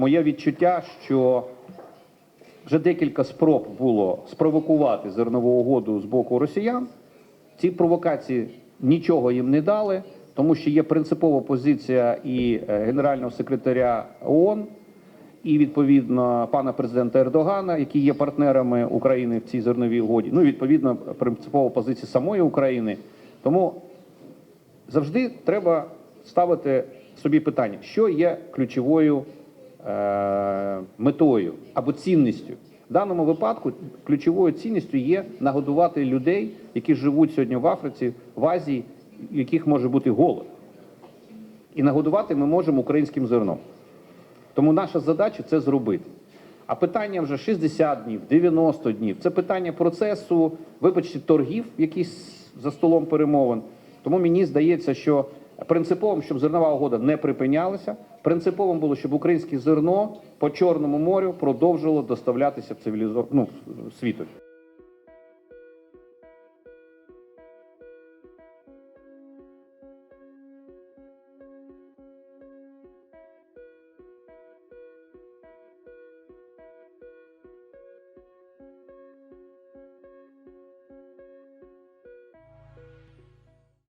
моє відчуття, що вже декілька спроб було спровокувати зернову угоду з боку росіян. Ці провокації нічого їм не дали, тому що є принципова позиція і е, генерального секретаря ООН, і відповідно пана президента Ердогана, які є партнерами України в цій зерновій угоді. Ну і відповідно принципова позиція самої України. Тому завжди треба ставити собі питання, що є ключовою метою або цінністю. В даному випадку ключовою цінністю є нагодувати людей, які живуть сьогодні в Африці, в Азії, яких може бути голод. І нагодувати ми можемо українським зерном. Тому наша задача це зробити. А питання вже 60 днів, 90 днів це питання процесу, вибачте, торгів, якісь за столом перемовин. Тому мені здається, що принциповим, щоб зернова угода не припинялася, принциповим було, щоб українське зерно по Чорному морю продовжило доставлятися в цивілізо... ну, світу.